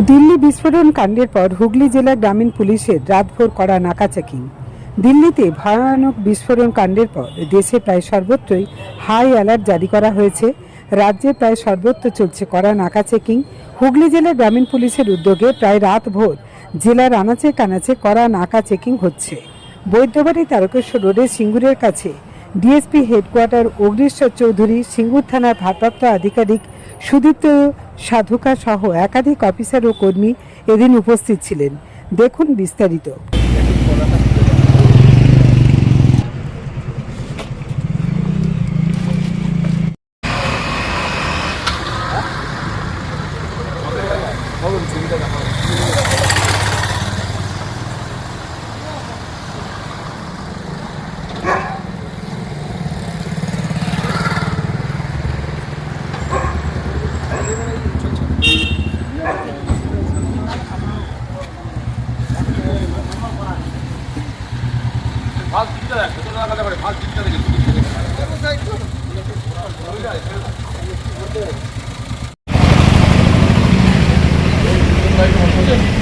দিল্লি বিস্ফোরণ কাণ্ডের পর হুগলি জেলা গ্রামীণ পুলিশের রাতভর করা নাকা চেকিং। দিল্লিতে ভয়ানক বিস্ফোরণ কাণ্ডের পর দেশে প্রায় সর্বত্রই হাই অ্যালার্ট জারি করা হয়েছে। রাজ্যে প্রায় সর্বত্র চলছে করা নাকা চেকিং। হুগলি জেলা গ্রামীণ পুলিশের উদ্যোগে প্রায় রাত ভোর জেলার আনাচে কানাচে করা নাকা চেকিং হচ্ছে। বৈদ্যবাড়ি তারকেশ্বর রোডের সিঙ্গুরের কাছে ডিএসপি হেডকোয়ার্টার অগ্নিশ্বর চৌধুরী, সিঙ্গুর থানার ভারপ্রাপ্ত আধিকারিক সুদীপ্ত সাধুকা সহ একাধিক অফিসার ও কর্মী এদিন উপস্থিত ছিলেন। দেখুন বিস্তারিত। ফার্স্ট টিকিটটা দেখ করে ফার্স্ট টিকিটটা দেখি Thank you.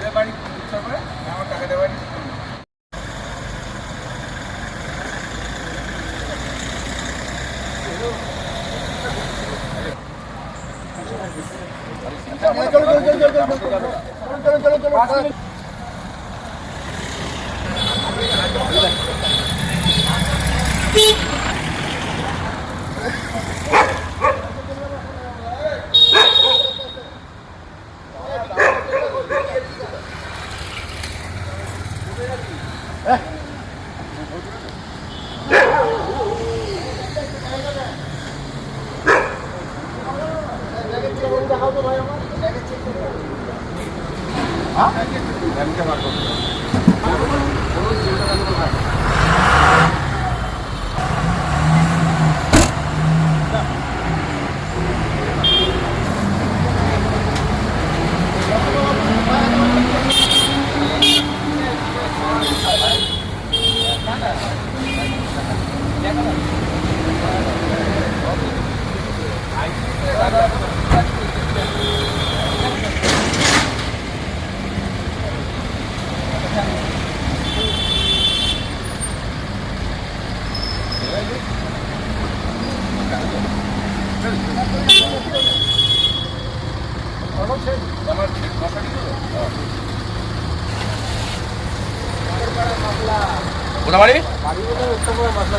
এদের বাড়ি উৎসব করে আমার কাকাদের বাড়ি চলো চলো চলো চলো চলো চলো চলো দেখাও তো ভাই আমার কোথায় বাড়ি? বাড়ি উত্তমপুরা মাসলা